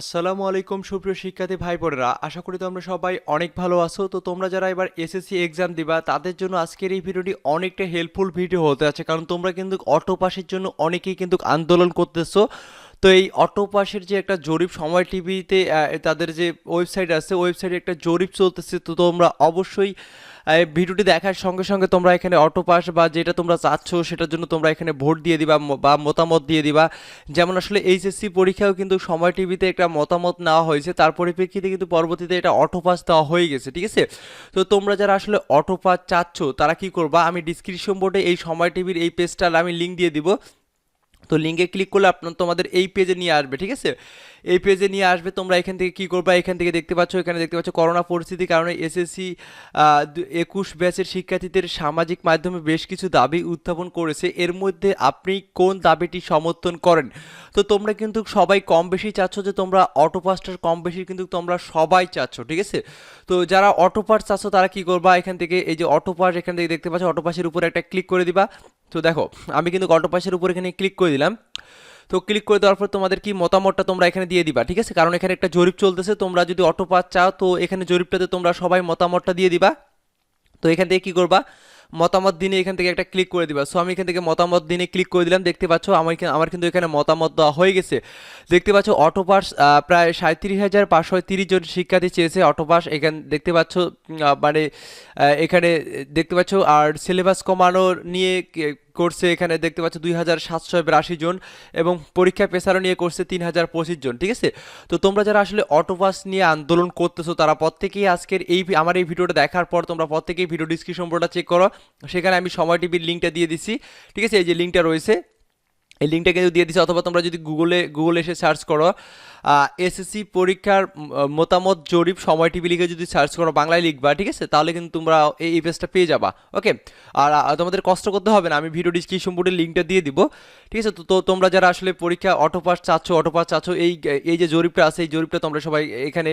আসসালামু আলাইকুম, সুপ্রিয় শিক্ষার্থী ভাই বোনেরা আশা করি তোমরা সবাই অনেক ভালো আছো। তো তোমরা যারা এবার এসএসসি এক্সাম দিবা, তাদের জন্য আজকের এই ভিডিওটি অনেকটা হেল্পফুল ভিডিও হতে আছে কারণ তোমরা কিন্তু অটো পাসের জন্য অনেকেই কিন্তু আন্দোলন করতেছো। তো এই অটো পাসের যে একটা জরিপ, সময় টিভিতে তাদের যে ওয়েবসাইট আছে, ওয়েবসাইটে একটা জরিপ চলতেছে। তো তোমরা অবশ্যই ভিডিওটি দেখার সঙ্গে সঙ্গে তোমরা এখানে অটো পাস বা যেটা তোমরা চাচ্ছ, সেটার জন্য তোমরা এখানে ভোট দিয়ে দিবা বা মতামত দিয়ে দিবা। যেমন আসলে এইচএসসি পরীক্ষাও কিন্তু সময় টিভিতে একটা মতামত নেওয়া হয়েছে। তার পরিপ্রেক্ষিতে কিন্তু পরবর্তীতে এটা অটো পাস দেওয়া হয়ে গেছে, ঠিক আছে? তো তোমরা যারা আসলে অটো পাস চাচ্ছ, তারা কি করবা? আমি ডিসক্রিপশন বোর্ডে এই সময় টিভির এই পেজটার আমি লিঙ্ক দিয়ে দিব। তো লিঙ্কে ক্লিক করলে আপনার তোমাদের এই পেজে নিয়ে আসবে ঠিক আছে? এই পেজে নিয়ে আসবে, তোমরা এখান থেকে কি করবা? এখান থেকে দেখতে পাচ্ছ, এখানে দেখতে পাচ্ছ করোনা পরিস্থিতির কারণে এসএসসি একুশ ব্যাচের শিক্ষার্থীদের সামাজিক মাধ্যমে বেশ কিছু দাবি উত্থাপন করেছে। এর মধ্যে আপনি কোন দাবিটি সমর্থন করেন? তো তোমরা কিন্তু সবাই কম বেশি চাচ্ছ যে তোমরা অটো পাসটার কম বেশি কিন্তু তোমরা সবাই চাচ্ছ, ঠিক আছে? তো যারা অটো পাস চাচ্ছ, তারা কি করবা? এখান থেকে এই যে অটো পাস এখান থেকে দেখতে পাচ্ছ অটো পাসের উপরে একটা ক্লিক করে দিবা। তো দেখো, আমি কিন্তু অটো পাসের উপর এখানে ক্লিক করে দিলাম। তো ক্লিক করে দেওয়ার পর তোমাদের কি মতামতটা তোমরা এখানে দিয়ে দিবা, ঠিক আছে? কারণ এখানে একটা জরিপ চলতেছে, তোমরা যদি অটো পাস চাও, তো এখানে জরিপটাতে তোমরা সবাই মতামতটা দিয়ে দিবা। তো এখান থেকে কি করবা? মতামত দিনে এখান থেকে একটা ক্লিক করে দিবা। সো আমি এখান থেকে মতামত দিনে ক্লিক করে দিলাম, দেখতে পাচ্ছ আমার আমার কিন্তু এখানে মতামত দেওয়া হয়ে গেছে। দেখতে পাচ্ছ অটো পাস প্রায় সাঁত্রিশ হাজার পাঁচশো তিরিশ জন শিক্ষার্থী চেয়েছে অটো পাস এখানে, দেখতে পাচ্ছ মানে এখানে, দেখতে পাচ্ছ, আর সিলেবাস কমানো নিয়ে করছে এখানে দেখতে পাচ্ছ দুই হাজার সাতশো বিরাশি জন এবং পরীক্ষা পেশারও নিয়ে করছে তিন হাজার পঁচিশ জন, ঠিক আছে? তো তোমরা যারা আসলে অটোপাস নিয়ে আন্দোলন করতেছো, তারা প্রত্যেকেই আজকের এই আমার এই ভিডিওটা দেখার পর তোমরা প্রত্যেকেই ভিডিও ডিসক্রিপশন বোর্ডটা চেক করো। সেখানে আমি সময় টিভির লিঙ্কটা দিয়ে দিছি, ঠিক আছে? এই যে লিঙ্কটা রয়েছে এই লিঙ্কটা কিন্তু দিয়ে দিচ্ছি অথবা তোমরা যদি গুগলে গুগলে এসে সার্চ করো এসএসসি পরীক্ষার মতামত, জরিপ, সময় টিভি লিখে যদি সার্চ করো, বাংলায় লিখবা, ঠিক আছে? তাহলে কিন্তু তোমরা এই পেজটা পেয়ে যাবা ওকে আর তোমাদের কষ্ট করতে হবে না, আমি ভিডিও ডিসক্রিপশন বোর্ডের লিঙ্কটা দিয়ে দিব, ঠিক আছে? তো তোমরা যারা আসলে পরীক্ষা অটো পাস চাচ্ছ অটো পাস চাচ্ছ, এই এই যে জরিপটা আছে, এই জরিপটা তোমরা সবাই এখানে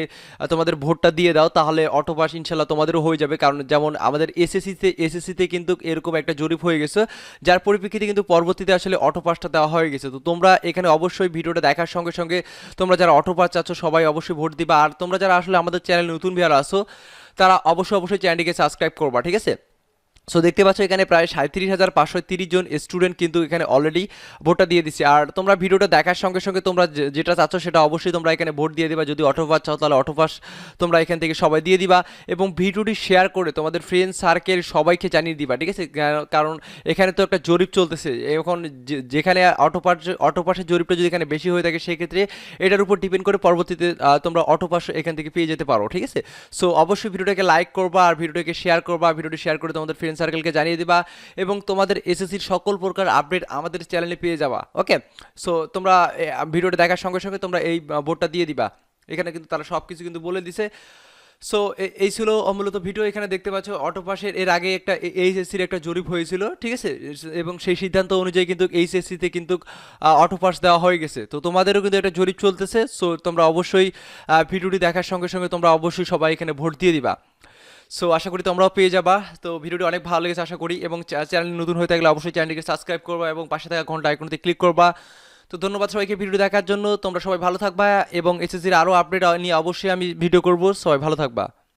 তোমাদের ভোটটা দিয়ে দাও, তাহলে অটো পাস ইনশাল্লাহ তোমাদেরও হয়ে যাবে, কারণ যেমন আমাদের এসএসসিতে এসএসসিতে কিন্তু এরকম একটা জরিপ হয়ে গেছে, যার পরিপ্রেক্ষিতে কিন্তু পরবর্তীতে আসলে অটো পাসটা দেওয়া হয়ে গেছে। তো তোমরা এখানে অবশ্যই ভিডিওটা দেখার সঙ্গে সঙ্গে তোমরা যারা অটো পাস চাচ্ছ, সবাই অবশ্যই ভোট দিবা। আর তোমরা যারা আসলে আমাদের চ্যানেল নতুন ভিয়ার আসো তারা অবশ্যই অবশ্যই চ্যানেলটিকে সাবস্ক্রাইব করবা, ঠিক আছে? সো দেখতে পাচ্ছ এখানে প্রায় সাঁত্রিশ হাজার পাঁচশো তিরিশ জন স্টুডেন্ট কিন্তু এখানে অলরেডি ভোটটা দিয়ে দিচ্ছে। আর তোমরা ভিডিওটা দেখার সঙ্গে সঙ্গে তোমরা যেটা চাচ্ছ সেটা অবশ্যই তোমরা এখানে ভোট দিয়ে দিবা। যদি অটো পাস চাও, তাহলে অটো পাস তোমরা এখান থেকে সবাই দিয়ে দিবা এবং ভিডিওটি শেয়ার করে তোমাদের ফ্রেন্ড সার্কেল সবাইকে জানিয়ে দিবা, ঠিক আছে? কারণ এখানে তো একটা জরিপ চলতেছে। এখন যেখানে অটো পাস অটো পাসের জরিপটা যদি এখানে বেশি হয়ে থাকে, সেক্ষেত্রে এটার উপর ডিপেন্ড করে পরবর্তীতে তোমরা অটো পাস এখান থেকে পেয়ে যেতে পারো, ঠিক আছে? সো অবশ্যই ভিডিওটাকে লাইক করবা, আর ভিডিওটাকে শেয়ার করবা ভিডিওটি শেয়ার করে তোমাদের ফ্রেন্ড সার্কেলকে জানিয়ে দিবা এবং তোমাদের এসএসসির সকল প্রকার আপডেট আমাদের চ্যানেলে পেয়ে যাবা ওকে সো তোমরা ভিডিওটা দেখার সঙ্গে সঙ্গে তোমরা এই বোর্ডটা দিয়ে দিবা। এখানে কিন্তু তারা সব কিছু কিন্তু বলে দিছে। সো এই ছিল মূলত ভিডিও এখানে দেখতে পাচ্ছ অটো পাসের এর আগে একটা এইচএসসির একটা জরিপ হয়েছিল, ঠিক আছে? এবং সেই সিদ্ধান্ত অনুযায়ী কিন্তু এইচএসসিতে কিন্তু অটো পাস দেওয়া হয়ে গেছে। তো তোমাদেরও কিন্তু একটা জরিপ চলতেছে। সো তোমরা অবশ্যই ভিডিওটি দেখার সঙ্গে সঙ্গে তোমরা অবশ্যই সবাই এখানে ভোট দিয়ে দিবা। সো আশা করি তোমরাও পেয়ে যাবা। তো ভিডিওটি অনেক ভালো লেগেছে, আশা করি। এবং চ্যানেল নতুন হয়ে থাকলে অবশ্যই চ্যানেলটিকে সাবস্ক্রাইব করবা এবং পাশে থাকা ঘণ্টা আইকনতে ক্লিক করবা। তো ধন্যবাদ সবাইকে ভিডিও দেখার জন্য। তোমরা সবাই ভালো থাকবা এবং এসএসসির আরও আপডেট নিয়ে অবশ্যই আমি ভিডিও করব। সবাই ভালো থাকবা।